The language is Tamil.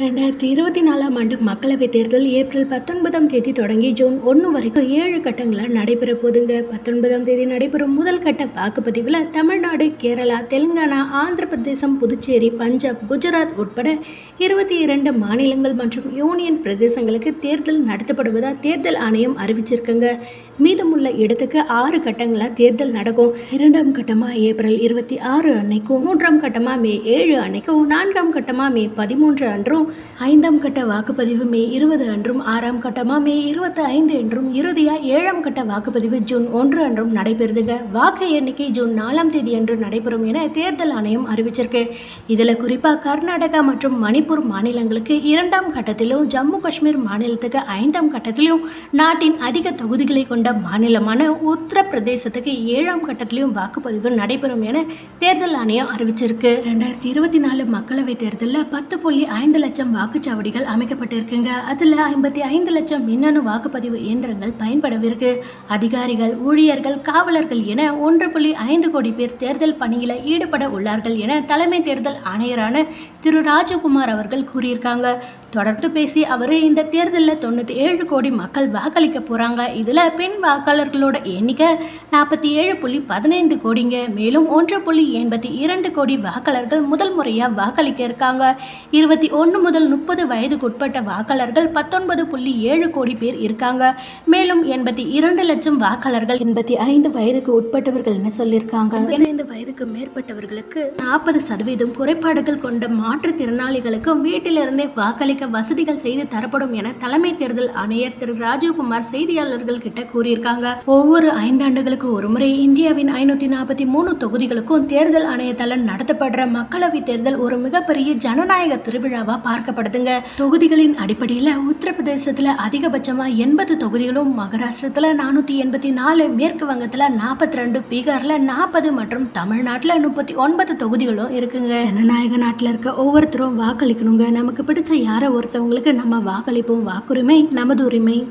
ரெண்டாயிரத்தி இருபத்தி நாலாம் ஆண்டு மக்களவைத் தேர்தல் ஏப்ரல் பத்தொன்பதாம் தேதி தொடங்கி ஜூன் ஒன்று வரைக்கும் ஏழு கட்டங்களாக நடைபெற போதுங்க பத்தொன்பதாம் தேதி நடைபெறும் முதல் கட்ட வாக்குப்பதிவில் தமிழ்நாடு கேரளா தெலுங்கானா ஆந்திர பிரதேசம் புதுச்சேரி பஞ்சாப் குஜராத் உட்பட இருபத்தி இரண்டு மாநிலங்கள் மற்றும் யூனியன் பிரதேசங்களுக்கு தேர்தல் நடத்தப்படுவதாக தேர்தல் ஆணையம் அறிவிச்சிருக்குங்க. மீதமுள்ள இடத்துக்கு ஆறு கட்டங்களாக தேர்தல் நடக்கும். இரண்டாம் கட்டமாக ஏப்ரல் இருபத்தி ஆறு அன்னைக்கும் மூன்றாம் கட்டமாக மே ஏழு அன்னைக்கும் நான்காம் கட்டமாக மே பதிமூன்று அன்றும் ஐந்தாம் கட்ட வாக்குப்பதிவு மே இருபது அன்றும் ஆறாம் கட்டமாக மே இருபத்தி ஐந்து என்றும் இறுதியாக ஏழாம் கட்ட வாக்குப்பதிவு ஜூன் ஒன்று அன்றும் நடைபெறுதுங்க வாக்கு எண்ணிக்கை ஜூன் நாலாம் தேதி அன்று நடைபெறும் என தேர்தல் ஆணையம் அறிவிச்சிருக்கு. இதில் குறிப்பாக கர்நாடகா மற்றும் மணிப்பூர் மாநிலங்களுக்கு இரண்டாம் கட்டத்திலும் ஜம்மு காஷ்மீர் மாநிலத்துக்கு ஐந்தாம் கட்டத்திலும் நாட்டின் அதிக தொகுதிகளை கொண்ட மாநிலமான உத்தரப்பிரதேசத்துக்கு ஏழாம் கட்டத்திலையும் வாக்குப்பதிவு நடைபெறும் என தேர்தல் ஆணையம் அறிவிச்சிருக்கு. ரெண்டாயிரத்தி இருபத்தி நாலு மக்களவைத் தேர்தலில் பத்து புள்ளி ஐந்து லட்சம் வாக்குச்சாவடிகள் அமைக்கப்பட்டிருக்குங்க. அதில் ஐம்பத்தி ஐந்து லட்சம் மின்னணு வாக்குப்பதிவு இயந்திரங்கள் பயன்படவிருக்கு. அதிகாரிகள் ஊழியர்கள் காவலர்கள் என ஒன்று புள்ளி ஐந்து கோடி பேர் தேர்தல் பணியில் ஈடுபட உள்ளார்கள் என தலைமை தேர்தல் ஆணையரான திரு. ராஜகுமார் அவர்கள் கூறியிருக்காங்க. தொடர்ந்து பேசி அவர் இந்த தேர்தலில் தொண்ணூற்றி ஏழு கோடி மக்கள் வாக்களிக்க போகிறாங்க இதில் பெண் வாக்காளர்களோட எண்ணிக்கை நாற்பத்தி ஏழு புள்ளி பதினைந்து கோடிங்க. மேலும் ஒன்று புள்ளி எண்பத்தி இரண்டு கோடி வாக்காளர்கள் முதல் முறையாக வாக்களிக்க இருக்காங்க. இருபத்தி ஒன்று முதல் முப்பது வயதுக்கு உட்பட்ட வாக்காளர்கள் பத்தொன்பது புள்ளி ஏழு கோடி பேர் இருக்காங்க. மேலும் எண்பத்தி இரண்டு லட்சம் வாக்காளர்கள் எண்பத்தி ஐந்து வயதுக்கு உட்பட்டவர்கள்னு சொல்லியிருக்காங்க. பதினைந்து வயதுக்கு மேற்பட்டவர்களுக்கு நாற்பது சதவீதம் குறைபாடுகள் கொண்ட மாற்றுத்திறனாளிகளுக்கும் வீட்டிலிருந்தே வாக்களிக்க வசதிகள் செய்து தரப்படும் என தலைமை தேர்தல் ஆணையர் திரு. ராஜீவ்குமார் செய்தியாளர்கள் கிட்ட கூறியிருக்காங்க. ஒவ்வொரு ஐந்தாண்டுகளுக்கு ஒருமுறை இந்தியாவின் ஐநூத்தி நாற்பத்தி மூணு தொகுதிகளுக்கும் தேர்தல் ஆணையத்தால் நடத்தப்படுற மக்களவை தேர்தல் ஒரு மிகப்பெரிய ஜனநாயக திருவிழாவா பார்க்கப்படுதுங்க. தொகுதிகளின் அடிப்படையில் உத்தரப்பிரதேசத்துல அதிகபட்சமா எண்பது தொகுதிகளும் மகாராஷ்டிரத்துல நானூத்தி எண்பத்தி நாலு மேற்கு வங்கத்துல நாற்பத்தி ரெண்டு பீகார்ல நாற்பது மற்றும் தமிழ்நாட்டுல முப்பத்தி ஒன்பது தொகுதிகளும் இருக்குங்க. ஜனநாயக நாட்டில் இருக்க ஒவ்வொருத்தரும் வாக்களிக்கணுங்க. நமக்கு பிடிச்ச யாரோ ஒருத்தவங்களுக்கு நம்ம வாக்களிப்போம் வாக்குரிமை நமது உரிமை.